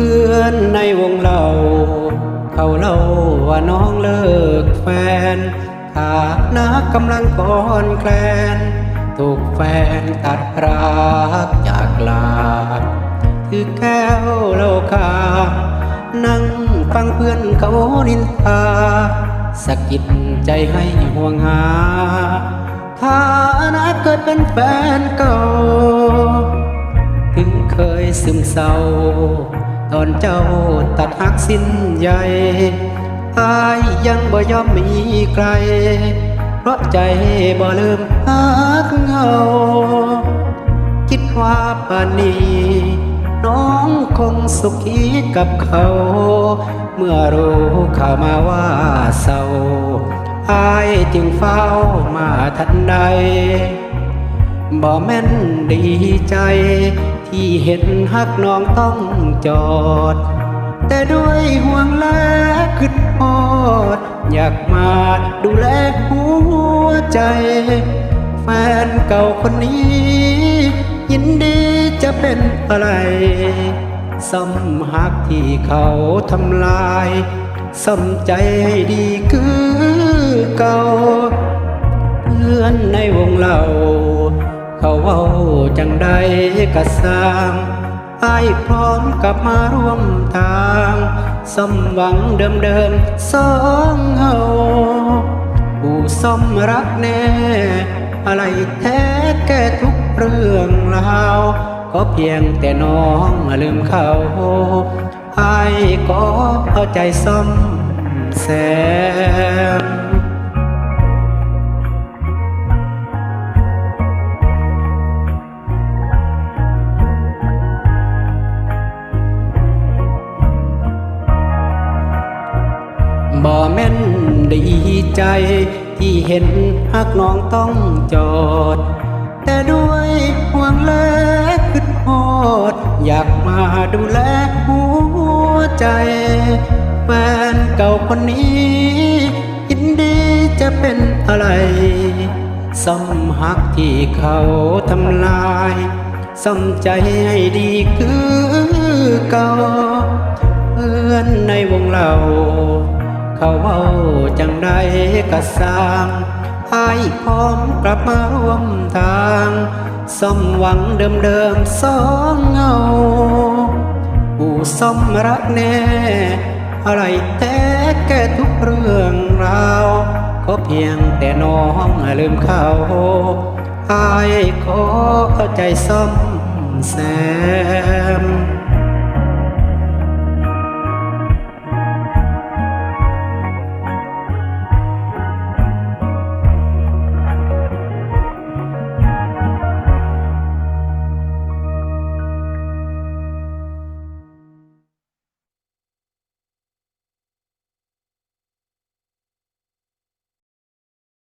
พื่อนในวงเรา เขาเล่าว่าน้องเลิกแฟนขานักกำลังก่อนแคลน ถูกแฟนตัดรักจากลาถือแก้วเหล้าขานั่งฟังเพื่อนเขานินทาสะกิดใจให้ห่วงหาถ้านะเกิดเป็นแฟนเก่า ถึงเคยซึมเศร้า ตอนเจ้าตัดหักสิ้นใหญ่อายยังบ่ยอมมีใคร เพราะใจบ่ลืมหักเงา คิดว่าป่านนี้ น้องคงสุขีกับเขา เมื่อรู้ข่าวมาว่าเศร้าอายจึงเฝ้ามาทันใดบ่แม่นดีใจ ที่เห็นหักน้องต้องจอด แต่ด้วยห่วงและคิดฮอด อยากมาดูแลหัวใจ แฟนเก่าคนนี้ ยินดีจะเป็นอะไรซ้ำหักที่เขาทำลายซ้ำใจให้ดีคือ จังใดกะสร้างอายพร้อมกลับมาร่วมทางสมหวังเดิมเดิมสองเฮาผู้สมรักแน่ อะไรแท้แก้ทุกเรื่องราวก็เพียงแต่น้องลืมเขาไอายก็เอาใจซ่อมแซม บ่แม่นดีใจ ที่เห็นหักน้องต้องจอด แต่ด้วยห่วงและคิดฮอด อยากมาดูแลหัวใจแฟนเก่าคนนี้ยินดีจะเป็นอะไรสมหักที่เขาทำลายสมใจให้ดีคือเก่าเพื่อนในวงเรา เขาเว้าจังใดก็สร้างอายพร้อมกลับมาร่วมทางสมหวังเดิมเดิมสองเงาผู้สมรักแน่ อะไรแท้แก้ทุกเรื่องราวก็เพียงแต่น้องลืมเขาอายขอใจซ่อมแซม